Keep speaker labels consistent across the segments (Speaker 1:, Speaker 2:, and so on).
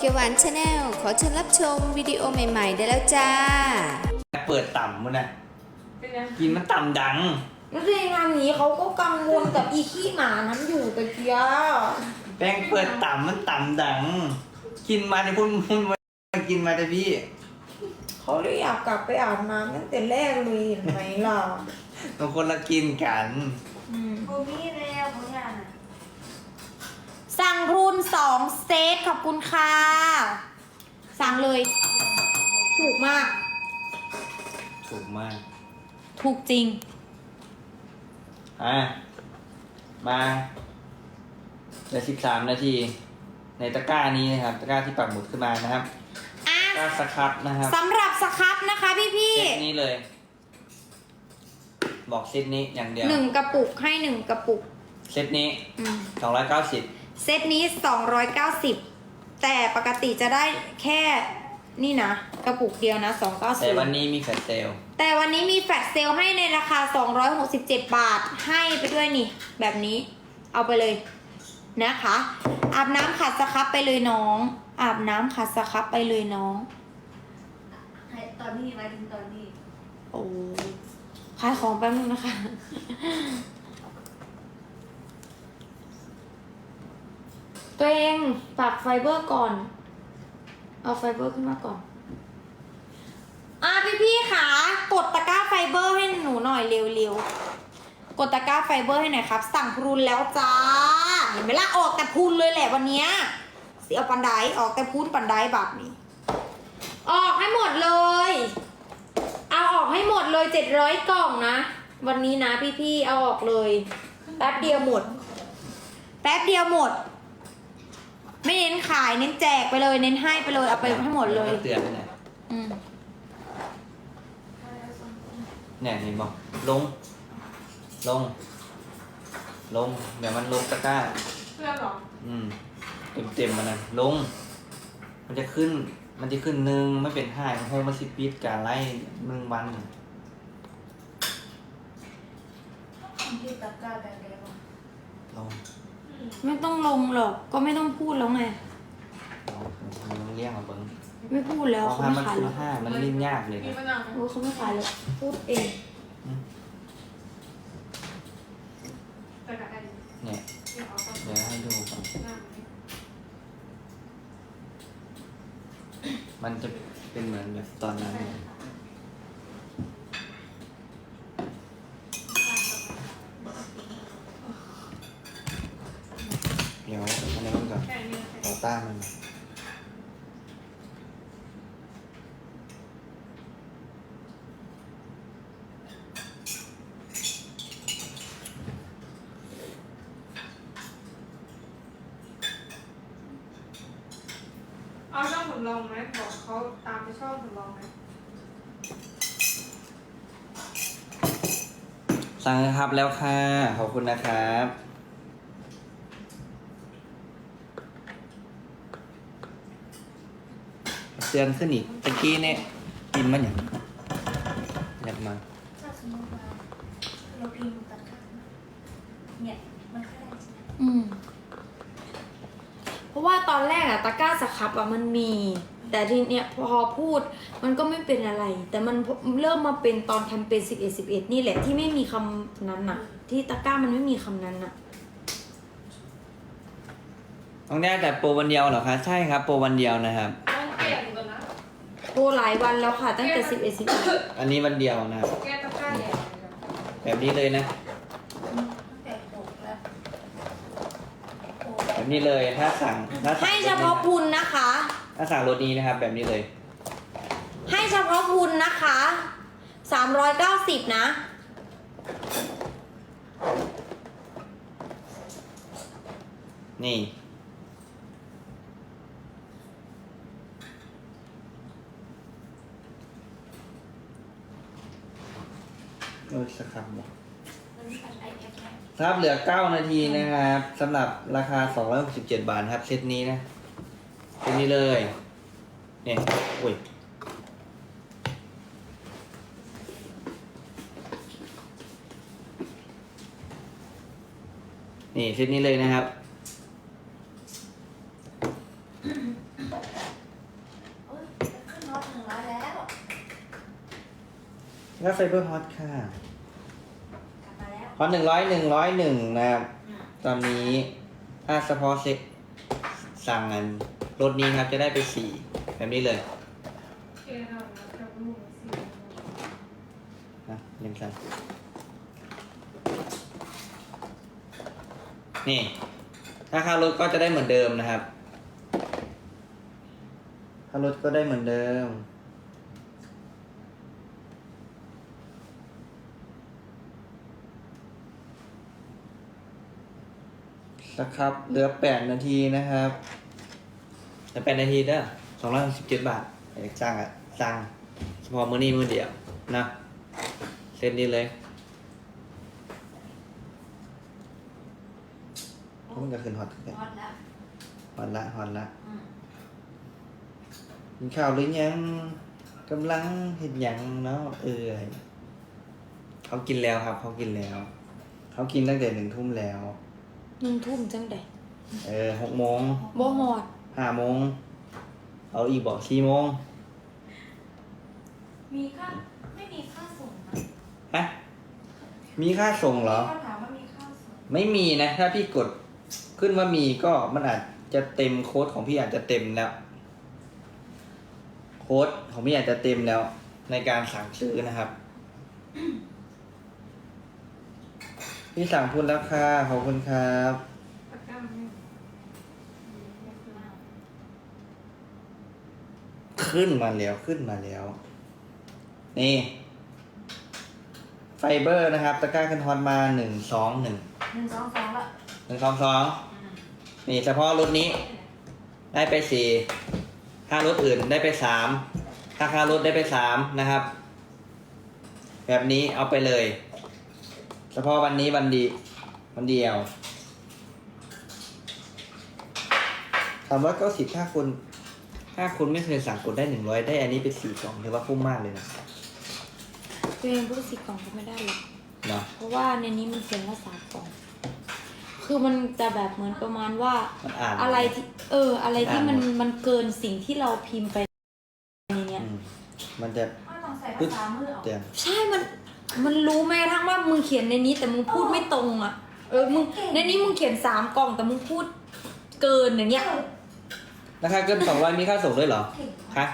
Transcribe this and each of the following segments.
Speaker 1: เขียวหวานชาแนลขอเชิญรับชมวิดีโอใหม่ ๆ ได้แล้วจ้า
Speaker 2: เปิดต่ำมันนะ
Speaker 3: เป็นยัง
Speaker 2: กินมันต่ำดัง
Speaker 4: แล้วในงานนี้เขาก็กังวลกับอีขี้หมานั้นอยู่ตะเกีย
Speaker 2: แป้งเปิดต่ำมันต่ำดัง กินมาในพุ่นพุ่นมากินมาแต่พี่
Speaker 4: เขาเลยอยากกลับไปอาบน้ำตั้งแต่แรกเลยเห็นไหมล่ะ
Speaker 2: บางคนละกินกัน
Speaker 4: อืม
Speaker 3: โบมี่แล้วผลงานอะ
Speaker 4: สั่งพรุนสองเซตขอบคุณค่ะ สั่งเลย ถูกมาก
Speaker 2: ถูกมาก
Speaker 4: ถูกจริง
Speaker 2: อะ มาเหลือสิบสามนาที ในตะกร้านี้นะครับ ตะกร้าที่ปักหมุดขึ้นมานะครับ
Speaker 4: อะ
Speaker 2: ตะกร้าสครับนะครับ
Speaker 4: สำหรับสครับนะคะพี่พี่
Speaker 2: เซตนี้เลย บอกเซตนี้อย่างเดียว
Speaker 4: หนึ่งกระปุกให้หนึ่งกระปุก
Speaker 2: เซตนี้
Speaker 4: อืม
Speaker 2: สองร้อยเก้าสิบ
Speaker 4: เซตนี้ 290 แต่ปกติจะได้แค่นี่นะ กระปุกเดียวนะ
Speaker 2: แต่วัน
Speaker 4: 290
Speaker 2: นี้มีแฟลชเซลล
Speaker 4: แต่วันนี้มีแฟลชเซลลให้ในราคา 267 บาทให้ไปด้วยนี่ แบบนี้เอาไปเลยนะคะ อาบน้ำขัดสครับไปเลยน้อง อาบน้ำขัดสครับไปเลยน้อง
Speaker 3: ให้ตอนนี้หมายถึงตอนนี้
Speaker 4: โอ้ขายของแป๊บนึงนะคะ ตัวเองปรับไฟเบอร์ก่อน เอาไฟเบอร์ขึ้นมาก่อน อะพี่พี่ๆค่ะกดตะกร้าไฟเบอร์ให้หนูหน่อยเร็วๆ กดตะกร้าไฟเบอร์ให้หน่อยครับ สั่งพรุนแล้วจ้า เห็นไหมล่ะออกแต่พุนเลยแหละวันเนี้ยเสียปันไดออกแต่พุนปันไดแบบนี้ ออกให้หมดเลย เอาออกให้หมดเลยเจ็ดร้อยกล่องนะ วันนี้นะพี่ๆเอาออกเลย แป๊บเดียวหมด แป๊บเดียวหมด ไม่เน้นขายเน้นแจกไปเลย เน้นให้ไปเลยเอาไปให้หมดเลย
Speaker 2: เตือนไปไหนอย
Speaker 4: อืม
Speaker 2: เนี่ยเห็นบอกลง ลง ลง เดี๋ยวมันลงตะกร้า
Speaker 3: เพื่อนเหรอ
Speaker 2: อืม เต็มเต็มๆมันนะลง มันจะขึ้น มันจะขึ้นหนึ่งไม่เป็นห้าโฮมันสิปิดการไล่หนึ่งวัน
Speaker 3: ที่ตะกร้าแบบเดียว
Speaker 2: ลง
Speaker 4: ไม่ต้องลงหรอกก็ไม่ต้องพูดแล้วไง
Speaker 2: ลงมันเรียกมาเบิ้ง
Speaker 4: ไม่พูดแล้ว
Speaker 2: เพราะ
Speaker 4: เขา
Speaker 2: ว่า
Speaker 4: ไม่
Speaker 2: มัน
Speaker 4: ขาย
Speaker 2: ขึ้น
Speaker 4: แล้ว
Speaker 2: ห้ามันลิ้นยากเลย
Speaker 3: มี
Speaker 2: นะ
Speaker 3: มะนาวไหม
Speaker 4: โอ้เขาไม่ขายแล้วพูดเอง
Speaker 3: ตะกร้าได้ดิ
Speaker 2: เนี่ย
Speaker 3: เดี๋ยวเอาไป
Speaker 2: เดี๋ยวให้ดูก่อน
Speaker 3: หน้าไหม
Speaker 2: มันจะเป็นเหมือนแบบตอนนั้นเลยเดี๋ยวอันนี้มันก่อน
Speaker 3: แค่นี้
Speaker 2: ต่อต้านมัน
Speaker 3: เอาช่องผลลองไหมบอกเขาตามไปช่องผลลองไหม
Speaker 2: สั่งนะครับแล้วค่ะ ขอบคุณนะครับเตือนขึ้นอีกตะกี้เนี่ยกินมันอย่างอยากมา
Speaker 3: ถ้าสมมติว่าเราพิมพ์ตะกร้าเนี่ยมันก็ได้
Speaker 4: อืม เพราะว่าตอนแรกอะตะกร้าสครับอะมันมี แต่ทีเนี้ยพอพูดมันก็ไม่เป็นอะไร แต่มันเริ่มมาเป็นตอนแคมเปญ11 11นี่แหละที่ไม่มีคำนั้นอะที่ตะกร้ามันไม่มีคำนั้นอะ
Speaker 2: ต้องได้แต่โปรวันเดียวเหรอคะ ใช่ครับ โปรวันเดียวนะครับ
Speaker 3: ต้องเปลี่ยนก่อนนะ
Speaker 4: โทรหลายวันแล้วค่ะ ตั้งแต่11 11
Speaker 2: อันนี้วันเดียวนะครับ
Speaker 3: แก้ตะกร้าเนี่ย
Speaker 2: แบบนี้เลยนะ
Speaker 3: แต่หกแล้ว
Speaker 2: แบบนี้เลยถ้าสั่งถ้าสั่ง
Speaker 4: ให้เฉพาะพุนนะคะ
Speaker 2: ถ้าสั่งรถนี้นะครับ แบบนี้เลย
Speaker 4: ให้เฉพาะพุนนะคะ 390 นะ
Speaker 2: นี่โอ้ยสักคำบอก
Speaker 3: มันมีอันไอแอปไหม
Speaker 2: ครับเหลือ 9 นาทีนะครับสำหรับราคา 267 บาทนะครับ เซตนี้นะ เป็นนี้เลย เนี่ย อุ้ยนี่เซตนี้เลยนะครับ ขึ้น
Speaker 3: รถถึงร้อยแล้ว
Speaker 2: ก็ไฟเบอร์ฮอตค่ะ
Speaker 3: กลับแล้ว
Speaker 2: ฮอตหนึ่งร้อยหนึ่งร้อยหนึ่งนะครับ ตอนนี้ถ้าเฉพาะเซ็ตสั่งเงิน รถนี้ครับจะได้ไปสี่แบบนี้เลยนะเล่นกันนี่ราคารถก็จะได้เหมือนเดิมนะครับ ค่ารถก็ได้เหมือนเดิมนะครับ เหลือแปดนาทีนะครับ แปดนาทีเด้อสองร้อยสิบเจ็ดบาทอยากจ้างอะจ้างเฉพาะมือนี้มือเดียวนะเส้นนี้เลยมันก็ขึ้นฮอตขึ้น
Speaker 3: ฮอตแล้ว
Speaker 2: ฮอตละฮอตละ
Speaker 3: อืม
Speaker 2: กินข้าวหรือยังกำลังเห็นยังเนาะเออเขากินแล้วครับ เขากินแล้ว เขากินตั้งแต่หนึ่งทุ่มแล้ว
Speaker 4: หนึ่งทุ่มจังใด
Speaker 2: เออหกโมง
Speaker 4: บ่หอด
Speaker 2: ห้าโมง เอาอีกบอกสี่โมง
Speaker 3: มีค่าไม่มีค่าส่งนะ
Speaker 2: ฮะมีค่าส่งเหรอ
Speaker 3: เขาถามว่ามีค่าส่ง
Speaker 2: ไม่มีนะ ถ้าพี่กดขึ้นว่ามีก็มันอาจจะเต็มโค้ดของพี่อาจจะเต็มแล้ว โค้ดของพี่อาจจะเต็มแล้ว ในการสั่งซื้อนะครับ พี่สั่งพูดแล้วค่ะขอบคุณครับ ขึ้นมาแล้วขึ้นมาแล้ว นี่ ไฟเบอร์นะครับ ตะกร้าขึ้นฮอนมาหนึ่งสองหนึ่ง
Speaker 3: หนึ่งสองสองละ
Speaker 2: หนึ่งสองสองนี่เฉพาะรถนี้ ได้ไปสี่ค่ารถอื่นได้ไปสามถ้าค่ารถได้ไปสามนะครับ แบบนี้เอาไปเลย เฉพาะวันนี้วันดีวันเดียวสามร้อยเก้าสิบถ้าคุณ ถ้าคุณไม่เคยสั่งกดได้หนึ่งร้อยได้อันนี้เป็นสี่กล่องถือว่าคุ้มมากเลยนะ
Speaker 4: ตัวเองพูดสิกล่องก็ไม่ได้หรอก
Speaker 2: เนาะ
Speaker 4: เพราะว่าในนี้มันเขียนว่าสามกล่อง คือมันจะแบบเหมือนประมาณว่า
Speaker 2: มันอ่าน
Speaker 4: อะไรที่เออ อะไรที่มัน
Speaker 2: อ่านหมด
Speaker 4: มันเกินสิ่งที่เราพิมพ์ไปในเนี้ย
Speaker 2: อืมมันจะ
Speaker 3: ไม่ต้องใส่ภาษามือเอา
Speaker 2: เตือน
Speaker 4: ใช่ มัน มันรู้แม้กระทั่งว่ามึงเขียนในนี้แต่มึงพูดไม่ตรงอะ เออ มึง ในนี้มึงเขียนสามกล่องแต่มึงพูดเกินอย่างเงี้ย
Speaker 2: ราคาเกินสองร้อยมีค่าส่งด้วยเหรอ
Speaker 3: เก่ง
Speaker 2: คะ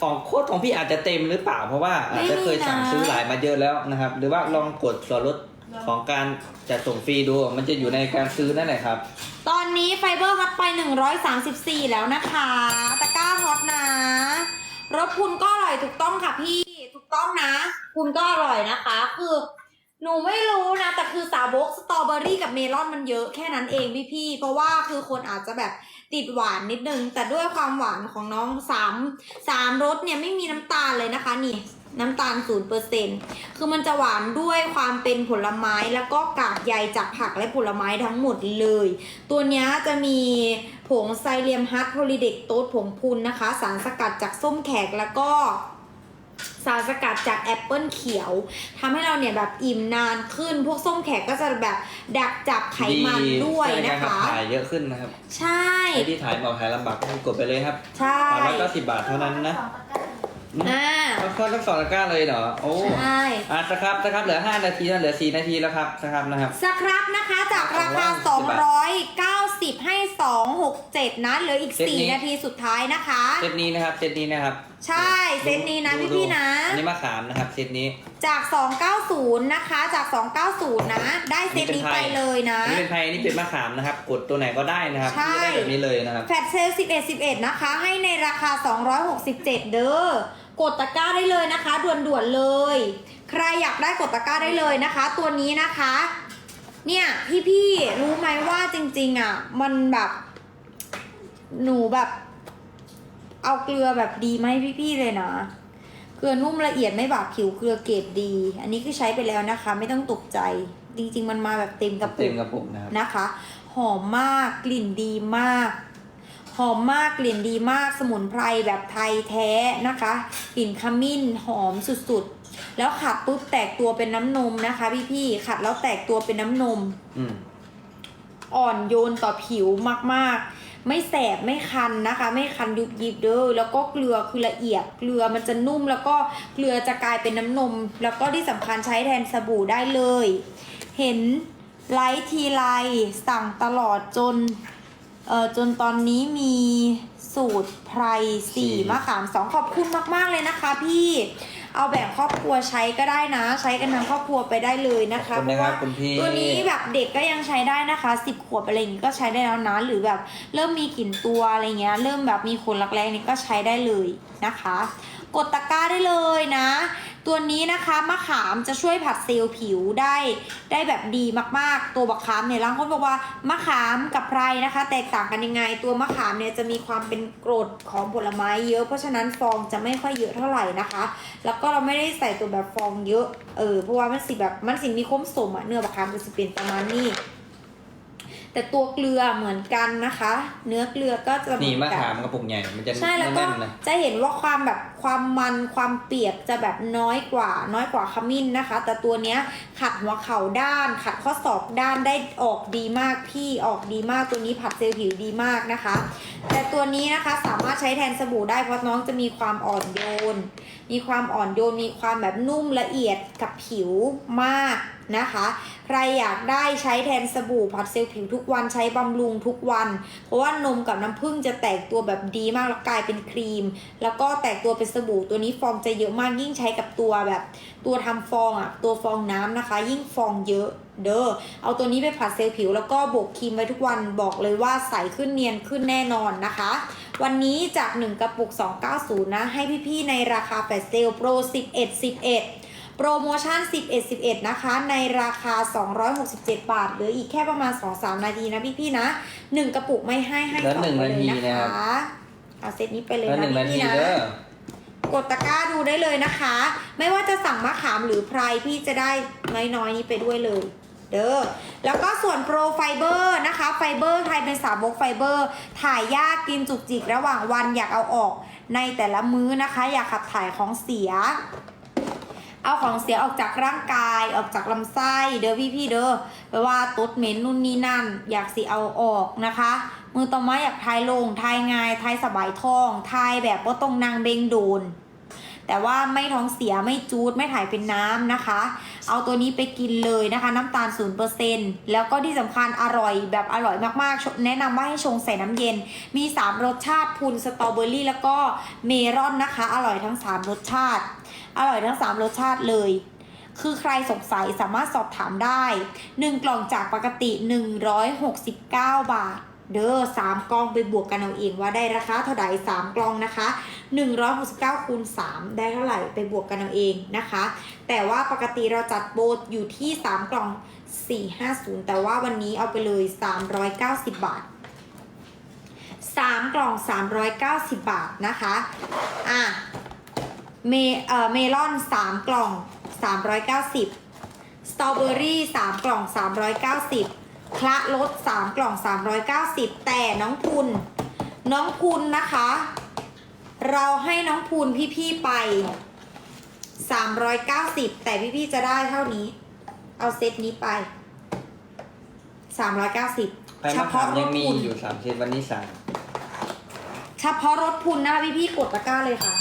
Speaker 2: ของโค้ดของพี่อาจจะเต็มหรือเปล่าเพราะว่าอาจจะเคยสั่งซื้อหลายมาเยอะแล้วนะครับ หรือว่าลองกดส่วนลดของการจัดส่งฟรีดู มันจะอยู่ในการซื้อนั่นแหละครับ
Speaker 4: ตอนนี้ไฟเบอร์ฮอตไป 134 แล้วนะคะตะกร้าฮอตนะรสพุนก็อร่อยถูกต้องค่ะพี่ถูกต้องนะพุนก็อร่อยนะคะ คือหนูไม่รู้นะ แต่คือสาวกสตรอเบอรี่กับเมลอนมันเยอะแค่นั้นเองพี่พี่ๆเพราะว่าคือคนอาจจะแบบ ติดหวานนิดนึง แต่ด้วยความหวานของน้องสามสามรสเนี่ยไม่มีน้ำตาลเลยนะคะนี่น้ำตาลศูนเปอร์เซ็นคือมันจะหวานด้วยความเป็นผลไม้แล้วก็กากใยจากผักและผลไม้ทั้งหมดเลย ตัวนี้จะมีผงไซเลียมฮัตโพลิเด็กโต๊ดผงพุนนะคะ สารสกัดจากส้มแขกแล้วก็ สารสกัดจากแอปเปิลเขียวทำให้เราเนี่ยแบบอิ่มนานขึ้น พวกส้มแขกก็จะแบบดักจับไขมันด้วย
Speaker 2: ใช่
Speaker 4: นะ
Speaker 2: รับ
Speaker 4: คะ
Speaker 2: ถ่ายเยอะขึ้นนะครับ
Speaker 4: ใช่
Speaker 2: ใครที่ถ่ายบอกถ่ายลำบากก็กดไปเลยครับ
Speaker 4: ใช่
Speaker 2: สามร้อยเก้าสิบบาทเท่านั้นนะ
Speaker 3: สองตะกร้า
Speaker 4: อ่า
Speaker 2: ต้องทอดทั้งสองตะกร้าเลยเหรอ โอ้
Speaker 4: ใช่
Speaker 2: อะสครับสครับเหลือห้านาทีแล้วเหลือสี่นาทีแล้วครับสครับนะครับ
Speaker 4: สครับนะคะจากราคา 290 ให้ 267 นะ เหลืออีก
Speaker 2: เซตนี้
Speaker 4: 4 นาทีสุดท้ายนะคะ
Speaker 2: เซตนี้นะครับเซตนี้นะครับ
Speaker 4: ใช่เซตนี้นะ
Speaker 2: ดู
Speaker 4: พี่ๆนะ
Speaker 2: อันนี้มะขามนะครับเซตนี้
Speaker 4: จาก 290 นะคะ จาก 290 นะ ได้เซตนี้ไปเลยนะ
Speaker 2: อันนี้เป็นไทยอันนี้เป็นมะขามนะครับ กดตัวไหนก็ได้นะครับ
Speaker 4: ใช่
Speaker 2: ที่จะได้แบบนี้เลยนะครับ
Speaker 4: แฟตเซล11 11 นะคะ ให้ในราคา 267 เด้อ กดตะกร้าได้เลยนะคะ ด่วนๆเลย ใครอยากได้กดตะกร้าได้เลยนะคะ ตัวนี้นะคะ เนี่ยพี่ๆรู้ไหมว่าจริง ๆ อะ มันแบบ หนูแบบ เอาเกลือแบบดีไหมาให้พี่ๆเลยนะเกลือนุ่มละเอียดไม่บาดผิวเกลือเกรดดี อันนี้คือใช้ไปแล้วนะคะ ไม่ต้องตกใจ จริง ๆ มันมาแบบเต็มกระปุ
Speaker 2: เต็
Speaker 4: ก
Speaker 2: มกระปุกนะครับ
Speaker 4: นะคะ หอมมากกลิ่นดีมากหอมมากกลิ่นดีมากสมุนไพรแบบไทยแท้นะคะกลิ่นขมิ้นหอมสุดๆ แล้วขัดปุ๊บแตกตัวเป็นน้ำนมนะคะ พี่ๆขัดแล้วแตกตัวเป็นน้ำนม
Speaker 2: อืม
Speaker 4: อ่อนโยนต่อผิวมากๆ ไม่แสบไม่คันนะคะ ไม่คันยุบยิบเด้อแล้วก็เกลือคือละเอียดเกลือมันจะนุ่มแล้วก็เกลือจะกลายเป็นน้ำนม แล้วก็ที่สำคัญใช้แทนสบู่ได้เลย เห็นไลท์ทีไลสั่งตลอดจนเอ่อจนตอนนี้มีสูตรไพรสี่มะขามสองขอบคุณมาก ๆ เลยนะคะพี่ เอาแบบครอบครัวใช้ก็ได้นะ ใช้กันทั้งครอบครัวไปได้เลยนะ
Speaker 2: ขอบ
Speaker 4: คะ
Speaker 2: คุณนะครับคุณพี่
Speaker 4: ตัวนี้แบบเด็กก็ยังใช้ได้นะคะสิบขวบอะไรอย่างงี้ก็ใช้ได้แล้วนะหรือแบบเริ่มมีกลิ่นตัวอะไรเงี้ยเริ่มแบบมีขนรักแร้นี่ก็ใช้ได้เลยนะคะ กดตะกร้าได้เลยนะ ตัวนี้นะคะมะขามจะช่วยผัดเซลล์ผิวได้ได้แบบดีมากๆ ตัวบักขามเนี่ยบางคนบอกว่ามะขามกับไพรนะคะ แตกต่างกันยังไง ตัวมะขามเนี่ยจะมีความเป็นกรดของผลไม้เยอะ เพราะฉะนั้นฟองจะไม่ค่อยเยอะเท่าไหร่นะคะ แล้วก็เราไม่ได้ใส่ตัวแบบฟองเยอะเออเพราะว่ามันสิแบบมันสิมีคมสมอะเนื้อบักขามจะสิเป็นประมาณนี้แต่ตัวเกลือเหมือนกันนะคะ เนื้อเกลือก็จะเห
Speaker 2: นี่
Speaker 4: มื
Speaker 2: มะ
Speaker 4: อนกัน
Speaker 2: ขามกระปุกใหญ่มันจะ
Speaker 4: ใช่แล้วก็
Speaker 2: แน่นๆนะ
Speaker 4: จะเห็นว่าความแบบ ความมันความเปียกจะแบบน้อยกว่า น้อยกว่าขมิ้นนะคะ แต่ตัวเนี้ยขัดหัวเข่าด้าน ขัดข้อศอกด้านได้ออกดีมากพี่ออกดีมากตัวนี้ผัดเซลล์ผิวดีมากนะคะ แต่ตัวนี้นะคะสามารถใช้แทนสบู่ได้เพราะน้องจะมีความอ่อนโยน มีความอ่อนโยนมีความแบบนุ่มละเอียดกับผิวมากนะคะ ใครอยากได้ใช้แทนสบู่ผัดเซลล์ผิวทุกวันใช้บำรุงทุกวัน เพราะว่านมกับน้ำผึ้งจะแตกตัวแบบดีมากแล้วกลายเป็นครีม แล้วก็แตกตัวเป็นสบู่ตัวนี้ฟองจะเยอะมากยิ่งใช้กับตัวแบบ ตัวทำฟองอะตัวฟองน้ำนะคะ ยิ่งฟองเยอะเด้อเอาตัวนี้ไปผัดเซลล์ผิว แล้วก็โบกครีมไว้ทุกวันบอกเลยว่าใสขึ้นเนียนขึ้นแน่นอนนะคะ วันนี้จาก 1 กระปุก 290 นะ ให้พี่ๆในราคาแฟลชเซลโปร 11 11โปรโมชั่น 11 11 นะคะ ในราคา 267 บาท เหลืออีกแค่ประมาณ 2-3 นาทีนะพี่ๆนะ 1 กระปุกไม่ให้ให้
Speaker 2: แล้ว
Speaker 4: สอง
Speaker 2: หนึ่ง
Speaker 4: ไปเลย
Speaker 2: นาที
Speaker 4: นะ
Speaker 2: นะครับ
Speaker 4: คะ เอาเซตนี้ไปเลย
Speaker 2: แล้วห
Speaker 4: นะ
Speaker 2: นึ่งนาที
Speaker 4: พี่ๆนะ
Speaker 2: เด้อ
Speaker 4: กดตะกร้าดูได้เลยนะคะ ไม่ว่าจะสั่งมะขามหรือไพรพี่จะได้น้อยๆนี้ไปด้วยเลย เด้อแล้วก็ส่วนโปรไฟเบอร์นะคะไฟเบอร์ใครเป็นสาวกไฟเบอร์ ถ่ายยากกินจุกจิกระหว่างวันอยากเอาออกในแต่ละมื้อนะคะ อยากขับถ่ายของเสีย เอาของเสียออกจากร่างกายออกจากลำไส้เด้อพี่พี่เด้อแปลว่าตุดเหม็นนู่นนี่นั่น อยากสิเอาออกนะคะ มือต่อมาอยากทายลงทายงายทายสบายท้องทายแบบว่าตรงนางเบงโดน แต่ว่าไม่ท้องเสียไม่จูดไม่ถ่ายเป็นน้ำนะคะ เอาตัวนี้ไปกินเลยนะคะ น้ำตาล 0%แล้วก็ที่สำคัญอร่อยแบบอร่อยมากๆ แนะนำว่าให้ชงใส่น้ำเย็น มี 3 รสชาติพุนสตรอเบอรี่ แล้วก็เมลอนนะคะ อร่อยทั้ง 3 รสชาติ อร่อยทั้ง 3 รสชาติเลยคือใครสงสัยสามารถสอบถามได้ 1 กล่องจากปกติ 169 บาท เด้อสามกล่องไปบวกกันเอาเองว่าได้ราคาเท่าไหร่สามกล่องนะคะ169คูณ3ได้เท่าไหร่ไปบวกกันเอาเองนะคะ แต่ว่าปกติเราจัดโบทอยู่ที่3กล่อง450แต่ว่าวันนี้เอาไปเลย390บาท3กล่อง390บาทนะคะอะเมเอ่อเมลอน3กล่อง390สตรอเบอรี่3กล่อง390 คละรส3กล่อง 390 แต่น้องพุนน้องพุนนะคะ เราให้น้องพูนพี่ๆไป 390 แต่พี่ๆจะได้เท่านี้ เอาเซตนี้ไป 390
Speaker 2: ไปมะขามยังมีอยู่สามสิบวันนี้สาม
Speaker 4: เฉพาะรถพุนนะคะพี่ๆกดตะกร้าเลยค่ะ